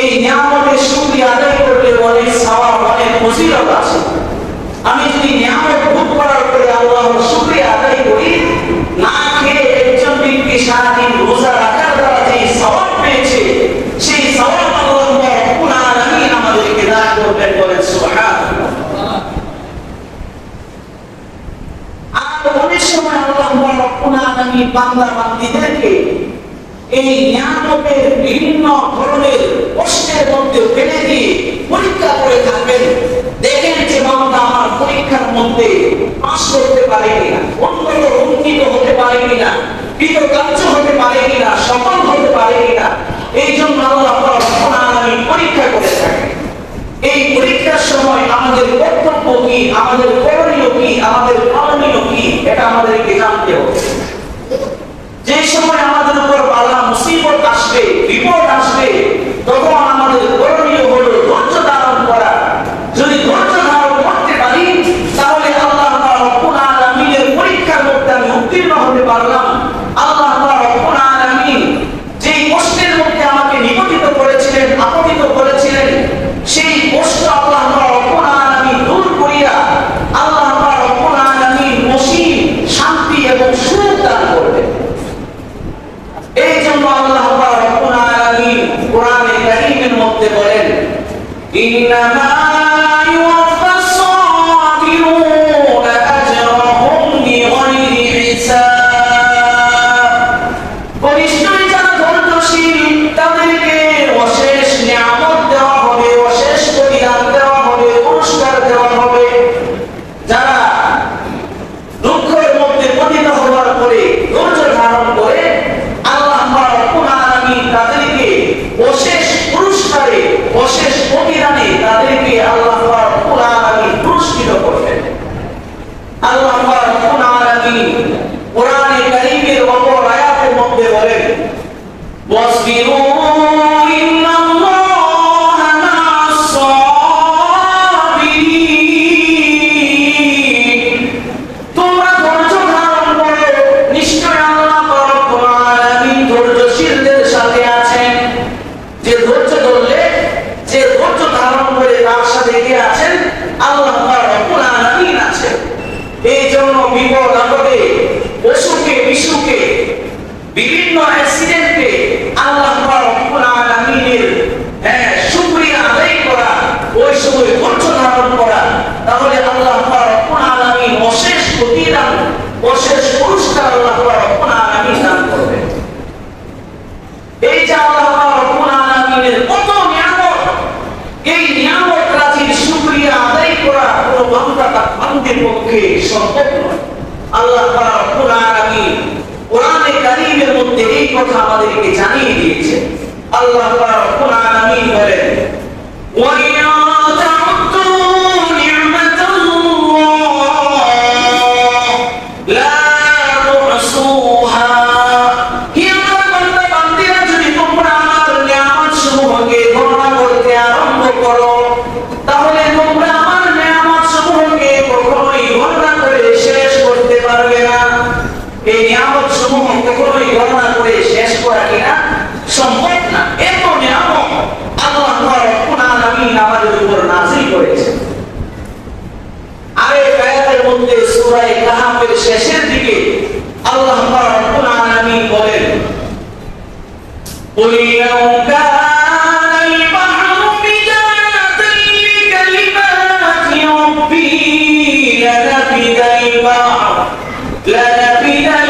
এই নিয়ামতের শুকরিয়া আদায় করলে অনেক সওয়াব অনেক ফজিলত আছে। আমি যদি নিয়ামত ভোগ করার পরে আল্লাহর শুকরিয়া আদায় করি, না খেয়ে একজন ব্যক্তি সারাদিন রোজা রাখার দ্বারা যে সওয়াব পেয়েছে, সেই সওয়াব আল্লাহ রব্বুল আলামিন আমাদেরকে দান করবেন, বলেন সুবহানাল্লাহ। আর অনেক সময় আল্লাহ রব্বুল আলামিন বান্দা বান্দীদেরকে এই নিয়ামতের বিভিন্ন ধরনের কষ্টের মধ্যে ফেলে দিয়ে পরীক্ষা করে থাকবেন। দেখেন যে বান্দা আমার পরীক্ষার মধ্যে পাশ করতে পারে কিনা, অন্তত অঙ্কিত হতে পারে কিনা, কৃতকার্য হতে পারে কিনা, সফল হতে পারে কিনা, এই জন্য আল্লাহ আলামিন পরীক্ষা করে থাকেন। এই পরীক্ষার সময় আমাদের কর্তব্য কি, আমাদের করণীয় কি, আমাদের পালনীয় কি, এটা আমাদেরকে জানতে হবে। যে সময় যে ধৈর্য ধরলে, যে ধৈর্য ধারণ করে তার সাথে কে আছেন? আল্লাহ আছেন। এই জন্য বিপদ আপদে বিভিন্ন অ্যাক্সিডেন্টে আল্লাহ হ্যাঁ আদায় করা, ওই সময় ধৈর্য ধারণ করা, তাহলে আল্লাহ রব্বুল আলামিন অশেষ প্রতিদান, অশেষ পুরস্কার আল্লাহ রব্বুল আলামিন দান করবেন। এই যে আল্লাহ আলমিনের কত নিয়ামত। এই নিয়ামত রাজির শুক্রিয়া আদায় করা কোনো বান্দা তার বান্দির পক্ষে সম্ভব নয়। আল্লাহ তাআলা রব্বুল আলামিন কোরআনে কারীমের মধ্যে এই কথা আমাদেরকে জানিয়ে দিয়েছে আল্লাহ তাআলা রব্বুল আলামিন বলেন ওয়া Happy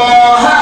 Oh.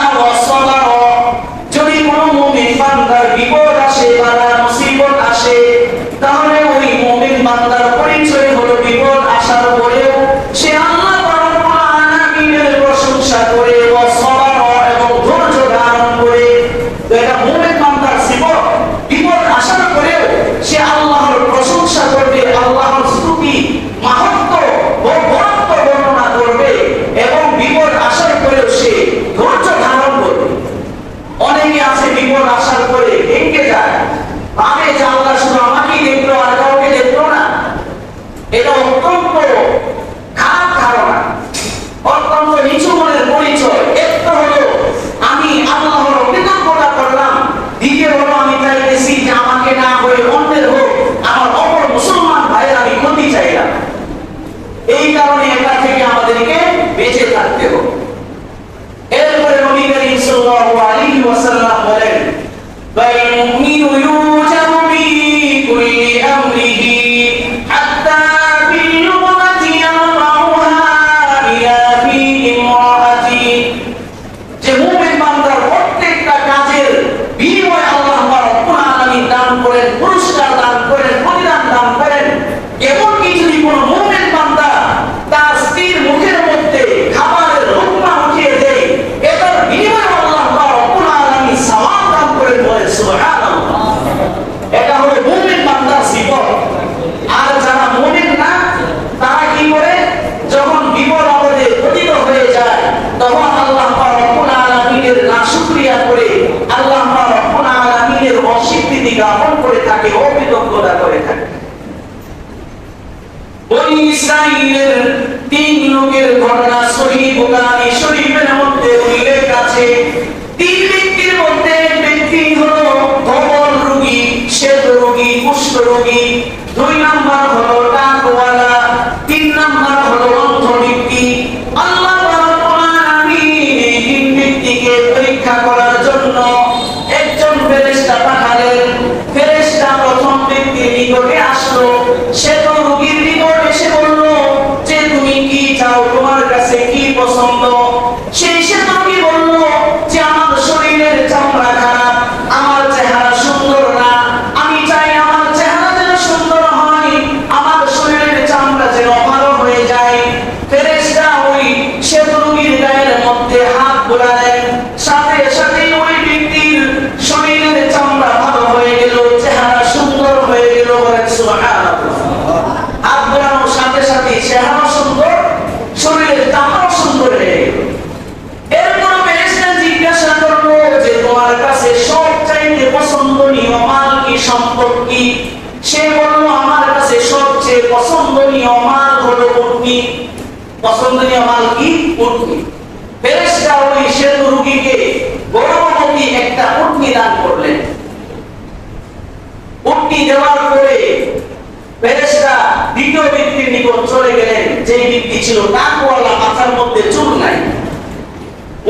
জীবন চলে গেলেন, যেই ব্যক্তি ছিল নাকওয়ালা মাথার মধ্যে চুল নাই।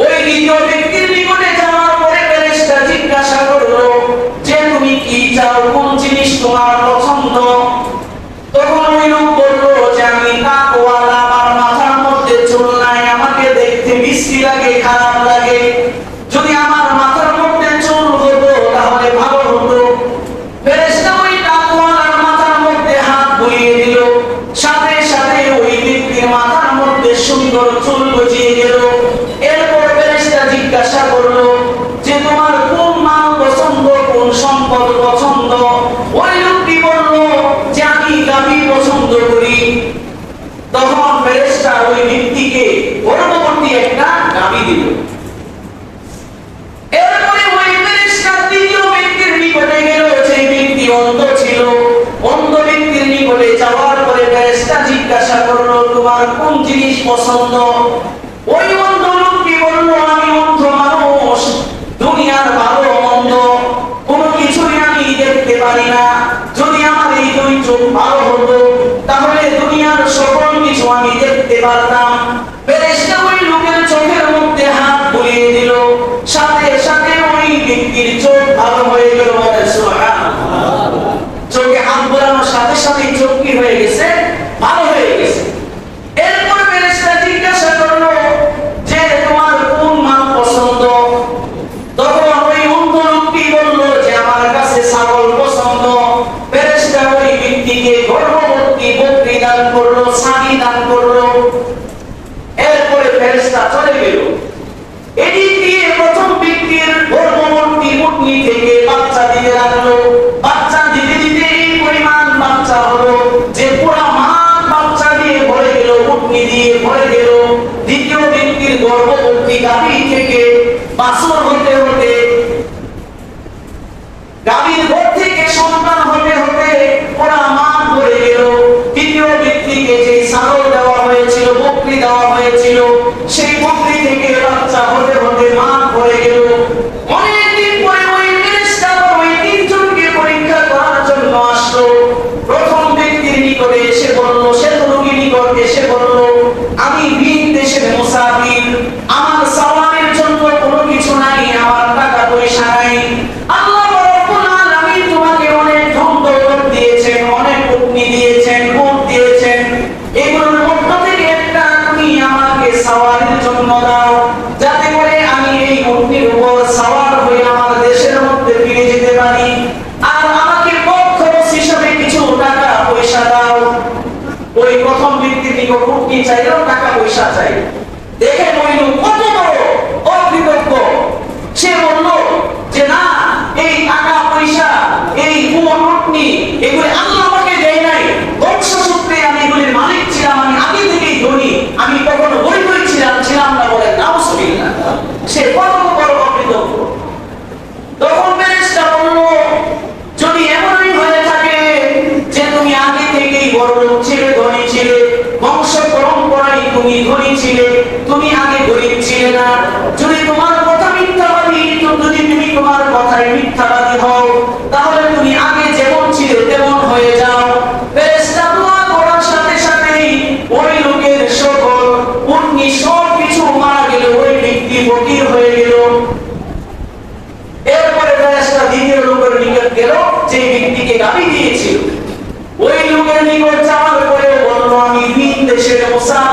ওই দ্বিতীয় ব্যক্তির নিকটে যাওয়ার পরে ফেরেশতা জিজ্ঞাসা করল, যে তুমি কি চাও? কোন জিনিস তোমার ওই ব্যক্তিকে পরবর্তী একটা দাবি দিল। এরপরে ওই ছিল। অন্ধ ব্যক্তির নিকটে যাওয়ার পরে ফেরেশতা কোন জিনিস পছন্দ?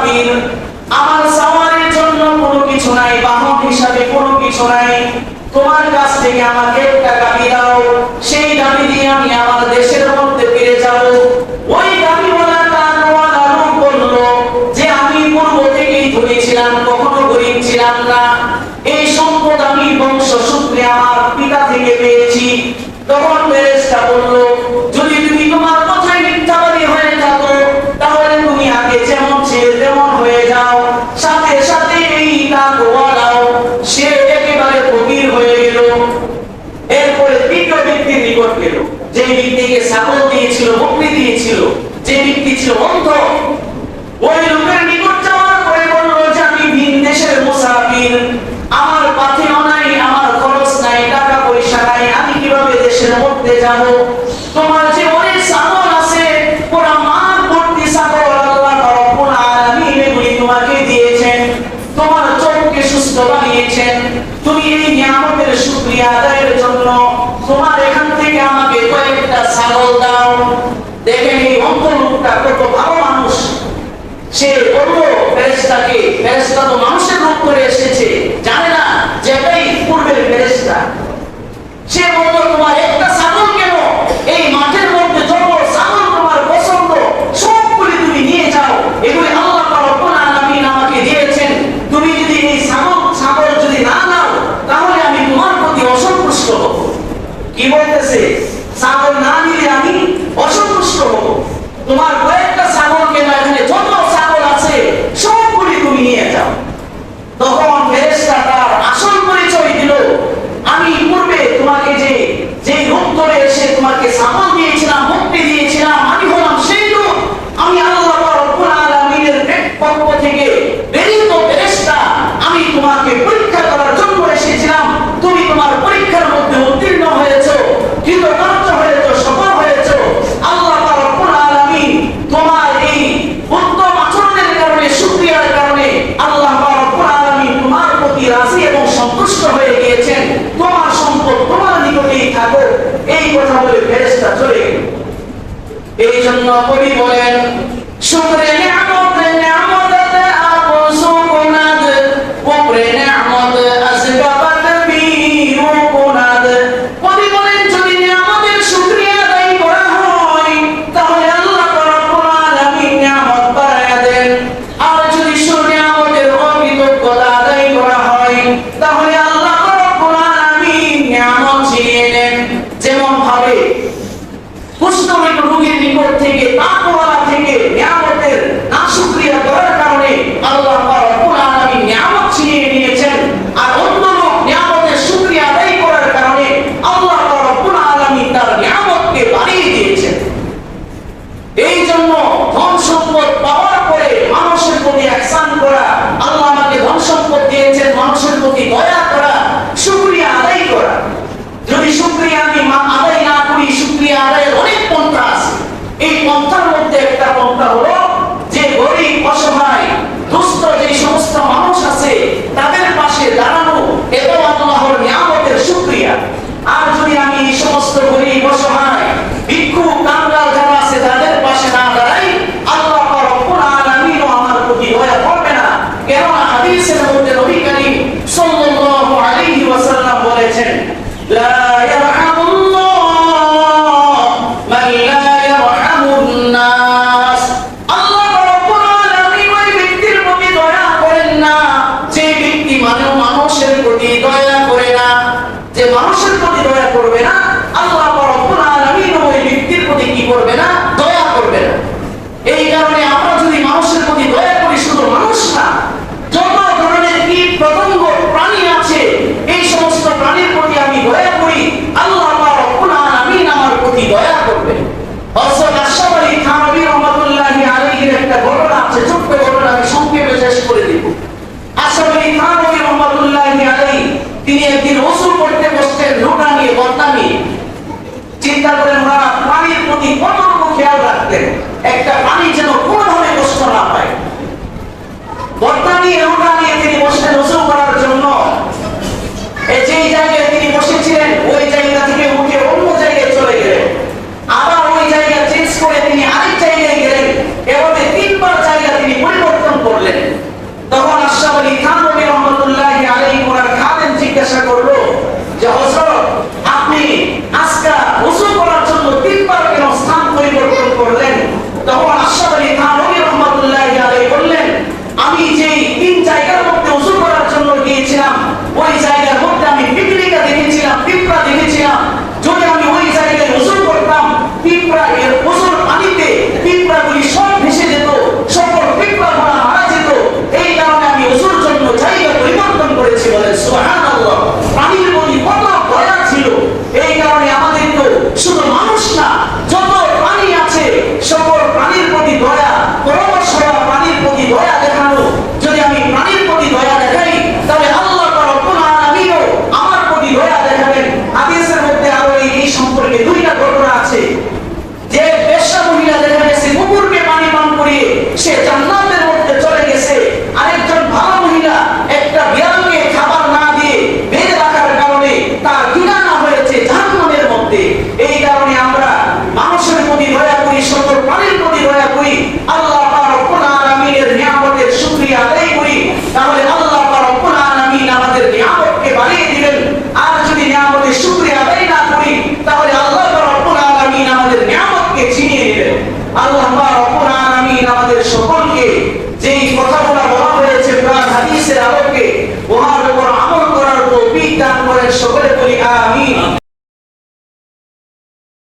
আলামিন আমার সাওয়ারের জন্য কোনো কিছু নাই বাহন হিসাবে কোনো কিছু নাই। তোমার কাছ থেকে আমাকে একটা গাড়ি দাও। সেই গাড়ি দিয়ে আমি আমার দেশের মধ্যে করতে জানো